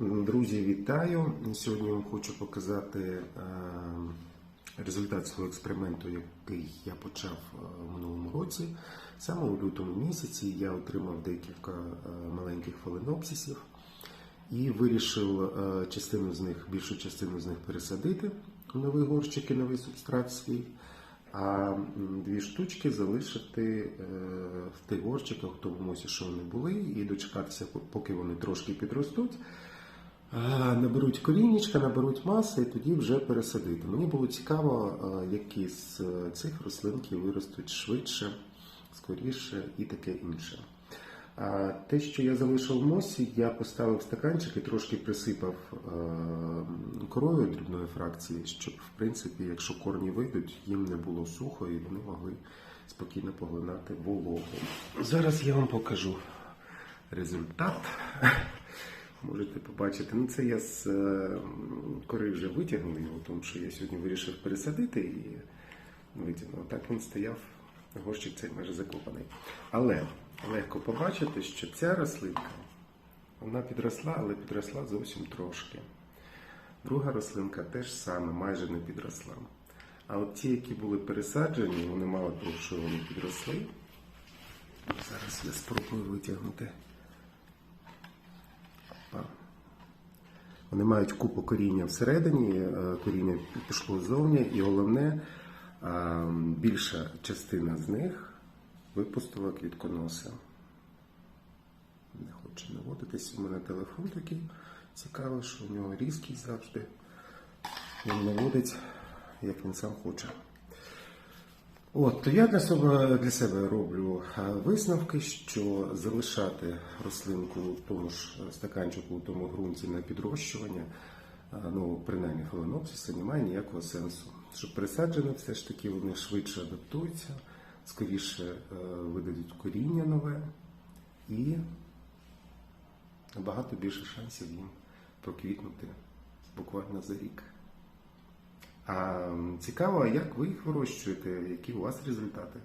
Друзі, вітаю! Сьогодні я вам хочу показати е, результат свого експерименту, який я почав е, в минулому році. Саме у лютому місяці я отримав декілька е, маленьких фаленопсисів і вирішив частину з них, більшу частину з них пересадити у новий горщик і новий субстрат свій. А дві штучки залишити в тих горщиках, в тому мосі, що вони були, і дочекатися, поки вони трошки підростуть. Наберуть корінечка, наберуть маси і тоді вже пересадити. Мені було цікаво, які з е, цих рослинків виростуть швидше, скоріше і таке інше. А те, що я залишив в мосі, я поставив стаканчик і трошки присипав е, корою дрібної фракції, щоб, в принципі, якщо корні вийдуть, їм не було сухо і вони могли спокійно поглинати вологу. Зараз я вам покажу результат. Можете побачити. Ну, це я з е, кори вже витягнув його, тому що я сьогодні вирішив пересадити і витягнув. Так він стояв, горщик цей майже закопаний. Але легко побачити, що ця рослинка вона підросла, але підросла зовсім трошки. Друга рослинка теж саме, майже не підросла. А от ті, які були пересаджені, вони мало того, що вони підросли. Зараз я спробую витягнути. Вони мають купу коріння всередині, е, коріння пішло ззовні, і головне, е, більша частина з них випустила квітконоси. Не хоче наводитись. У мене телефон такий цікавий, що у нього різкість завжди. Він наводить, як він сам хоче. От, то я для себе, для себе роблю е, висновки, що залишати рослинку в тому ж стаканчику, у тому ґрунті на підрощування, е, ну, принаймні фаленопсиса, немає ніякого сенсу. Що пересаджено все ж таки вони швидше адаптуються, скоріше е, видадуть коріння нове і набагато більше шансів їм проквітнути буквально за рік. А цікаво, як ви їх вирощуєте, які у вас результати?